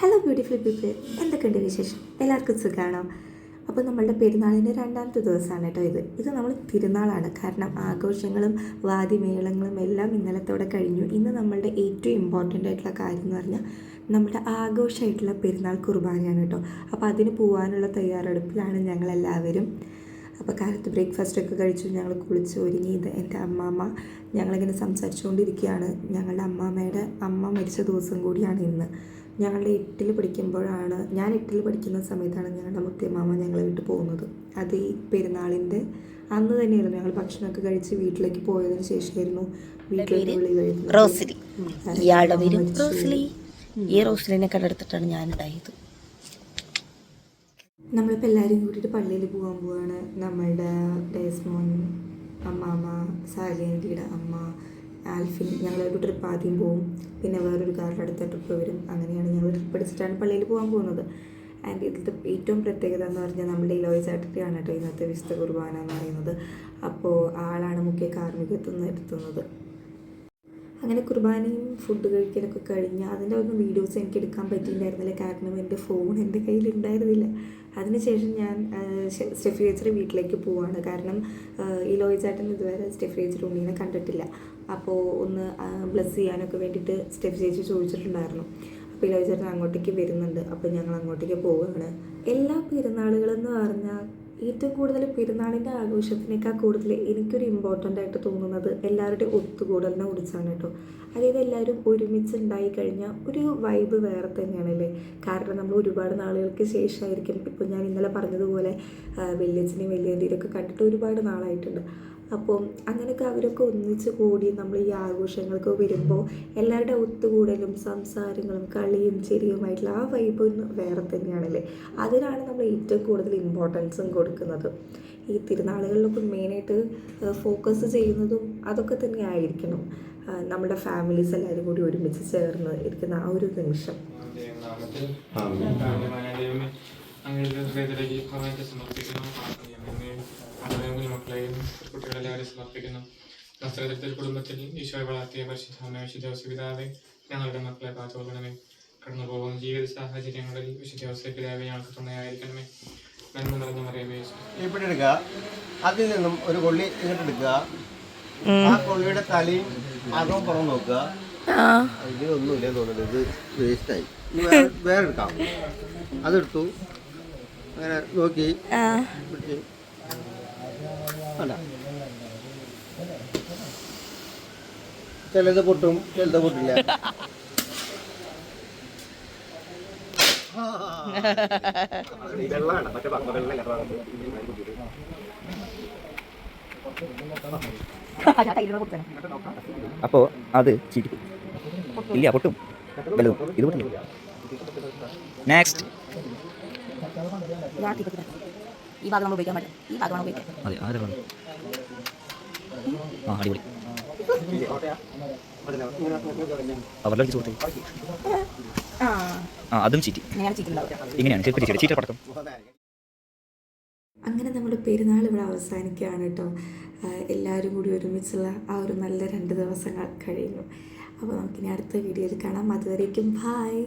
Hello beautiful people എന്തൊക്കെയുണ്ട് വിശേഷം? എല്ലാവർക്കും സുഖമാണോ അപ്പോൾ നമ്മളുടെ പെരുന്നാളിന്റെ രണ്ടാമത്തെ ദിവസമാണ് കേട്ടോ ഇത്. ഇത് നമ്മൾ തിരുനാളാണ്. കാരണം ആഘോഷങ്ങളും വാദ്യമേളങ്ങളും എല്ലാം ഇന്നലത്തോടെ കഴിഞ്ഞു. ഇന്ന് നമ്മളുടെ ഏറ്റവും ഇമ്പോർട്ടന്റ് ആയിട്ടുള്ള കാര്യം എന്ന് പറഞ്ഞാൽ നമ്മുടെ ആഘോഷമായിട്ടുള്ള പെരുന്നാൾ കുർബാനയാണ് കേട്ടോ. അപ്പോൾ അതിന് പോകാനുള്ള തയ്യാറെടുപ്പിലാണ് ഞങ്ങളെല്ലാവരും. അപ്പോൾ കാലത്ത് ബ്രേക്ക്ഫാസ്റ്റ് ഒക്കെ കഴിച്ചു ഞങ്ങൾ കുളിച്ച് ഒരുങ്ങി ഇത് എന്റെ അമ്മാമ്മ ഞങ്ങളിങ്ങനെ സംസാരിച്ചുകൊണ്ടിരിക്കുകയാണ്. ഞങ്ങളുടെ അമ്മാമ്മയുടെ അമ്മ മരിച്ച ദിവസം കൂടിയാണ് ഇന്ന്. ഞങ്ങളുടെ എട്ടിൽ പഠിക്കുമ്പോഴാണ് ഞാൻ എട്ടിൽ പഠിക്കുന്ന സമയത്താണ് ഞങ്ങളുടെ മുത്തിയമ്മാമ ഞങ്ങളെ വിട്ട് പോകുന്നത്. അത് ഈ പെരുന്നാളിന്റെ അന്ന് തന്നെയായിരുന്നു. ഞങ്ങൾ ഭക്ഷണമൊക്കെ കഴിച്ച് വീട്ടിലേക്ക് പോയതിന് ശേഷമായിരുന്നു വീട്ടിലേക്ക് വിളി കഴിക്കുന്നത്. റോസ്ലി. കാരണം ഇയാളുടെ അമ്മ പേരും മരിച്ചു. റോസ്ലി. ഈ റോസ്ലിനെ കണ്ടെടുത്തിട്ടാണ് ഞാൻ ഉണ്ടായത്. നമ്മളിപ്പോൾ എല്ലാവരും കൂടിയിട്ട് പള്ളിയിൽ പോകാൻ പോവാണ്. നമ്മളുടെ ഡേസ്മോൻ അമ്മാമ്മ സാലിയന്റിയുടെ അമ്മ ആൽഫിൻ ഞങ്ങളൊരു ട്രിപ്പ് ആദ്യം പോവും. പിന്നെ വേറൊരു കാറിന്റെ അടുത്ത ട്രിപ്പ് വരും. അങ്ങനെയാണ് ഞങ്ങൾ ട്രിപ്പ് അടിച്ചിട്ടാണ് പള്ളിയിൽ പോകാൻ പോകുന്നത്. ആൻഡ് ഇതിന്റെ ഏറ്റവും പ്രത്യേകത എന്ന് പറഞ്ഞാൽ നമ്മുടെ ഇലോയ് ചാട്ടത്തെയാണ് കേട്ടോ ഇന്നത്തെ വിശുദ്ധ കുർബാന എന്ന് പറയുന്നത്. അപ്പോൾ ആളാണ് മുഖ്യ കാർമ്മികത്വം നിർത്തുന്നത്. അങ്ങനെ കുർബാനയും ഫുഡ് കഴിക്കലൊക്കെ കഴിഞ്ഞ് അതിന്റെ ഒന്നും വീഡിയോസ് എനിക്ക് എടുക്കാൻ പറ്റിയിട്ടുണ്ടായിരുന്നില്ല കാരണം എന്റെ ഫോൺ എന്റെ കയ്യിൽ ഉണ്ടായിരുന്നില്ല അതിനുശേഷം ഞാൻ സ്റ്റെഫി ചേച്ചിയുടെ വീട്ടിലേക്ക് പോവാണ്. കാരണം ഈ ലോയിച്ചാട്ടൻ ഇതുവരെ സ്റ്റെഫി ചേച്ചിയുടെ ഉണ്ണീനെ കണ്ടിട്ടില്ല. അപ്പോൾ ഒന്ന് ബ്ലസ് ചെയ്യാനൊക്കെ വേണ്ടിയിട്ട് സ്റ്റെഫി ചേച്ചി ചോദിച്ചിട്ടുണ്ടായിരുന്നു. അപ്പോൾ ഈ ലോയിച്ചാട്ടൻ ചേട്ടൻ അങ്ങോട്ടേക്ക് വരുന്നുണ്ട്. അപ്പോൾ ഞങ്ങൾ അങ്ങോട്ടേക്ക് പോവുകയാണ്. എല്ലാ പെരുന്നാളുകളെന്ന് പറഞ്ഞാൽ ഏറ്റവും കൂടുതൽ പെരുന്നാളിന്റെ ആഘോഷത്തിനേക്കാൾ കൂടുതൽ എനിക്കൊരു ഇമ്പോർട്ടന്റ് ആയിട്ട് തോന്നുന്നത് എല്ലാവരുടെയും ഒത്തുകൂടലിനെ കുറിച്ചാണ് കേട്ടോ. അതായത് എല്ലാവരും ഒരുമിച്ച് ഉണ്ടായി കഴിഞ്ഞാൽ ഒരു വൈബ് വേറെ തന്നെയാണല്ലേ. കാരണം നമ്മൾ ഒരുപാട് നാളുകൾക്ക് ശേഷമായിരിക്കും. ഇപ്പോൾ ഞാൻ ഇന്നലെ പറഞ്ഞതുപോലെ വലിയച്ഛനെയും വലിയന്റെയൊക്കെ കണ്ടിട്ട് ഒരുപാട് നാളായിട്ടുണ്ട്. അപ്പോൾ അങ്ങനെയൊക്കെ അവരൊക്കെ ഒന്നിച്ച് കൂടി നമ്മൾ ഈ ആഘോഷങ്ങൾക്ക് വരുമ്പോൾ എല്ലാവരുടെ ഒത്തുകൂടലും സംസാരങ്ങളും കളിയും ചിരിയുമായിട്ടുള്ള ആ വൈബ് വേറെ തന്നെയാണല്ലേ? അതിനാണ് നമ്മൾ ഏറ്റവും കൂടുതൽ ഇമ്പോർട്ടൻസും കൊടുക്കുന്നത്. ഈ തിരുനാളുകളിലൊക്കെ മെയിനായിട്ട് ഫോക്കസ് ചെയ്യുന്നതും അതൊക്കെ തന്നെ ആയിരിക്കണം. നമ്മുടെ ഫാമിലീസ് എല്ലാവരും കൂടി ഒരുമിച്ച് ചേർന്ന് ഇരിക്കുന്ന ആ ഒരു നിമിഷം. അങ്ങനെ കാരണവാനായ കുട്ടികളെല്ലാവരും സമർപ്പിക്കുന്നു. നസ്രത്തിൽ കുടുംബത്തിൽ ഈശോയെ വളർത്തിയ പരിശുദ്ധമേ വിശുദ്ധ പിതാവെ ഞങ്ങളുടെ മക്കളെ കാത്തുകൊള്ളണമേ. കടന്നു പോകുന്ന ജീവിത സാഹചര്യങ്ങളിൽ വിശുദ്ധ പിതാവെ ഞങ്ങൾക്ക് തുണയായിരിക്കണമേ. നന്മ നിറഞ്ഞ മറിയമേ ഇവിടെ എടുക്കുക അതിൽ നിന്നും ഒരു കൊള്ളി ഇങ്ങോട്ട് എടുക്കുക ആ കൊള്ളിയുടെ തലയും അകവും പുറം നോക്കുക. ഇതിലൊന്നുമില്ല തോന്നുന്നത്. ഇത് വേസ്റ്റായി വേറെ വേറെ എടുക്കാം അതെടുത്തു. അങ്ങനെ നോക്കി. അല്ല ചിലത് പൊട്ടും ചിലത് പൊട്ടില്ല. അപ്പോ അത് ചീറ്റി ഇല്ല പൊട്ടും. വലുതും ഇത് പൊട്ടില്ല. നെക്സ്റ്റ് ഈ ഭാഗം നമ്മൾ ഉപയോഗിക്കാൻ പറ്റും ഈ ഭാഗമാണ് ഉപയോഗിക്കാം അതെ ആ അടിപൊളി. അവരുടെ കൊടുത്തേ. ആ അതും ചീറ്റി. ഇങ്ങനെയാണ് ചെരുപ്പ് ചീറ്റി പടക്കം. അങ്ങനെ നമ്മുടെ പെരുന്നാൾ ഇവിടെ അവസാനിക്കുകയാണ് കേട്ടോ. എല്ലാവരും കൂടി ഒരുമിച്ചുള്ള ആ ഒരു നല്ല രണ്ട് ദിവസങ്ങൾ കഴിയുന്നു. അപ്പോൾ നമുക്കിനി അടുത്ത വീഡിയോയിൽ കാണാം. അതുവരേക്കും ബായ്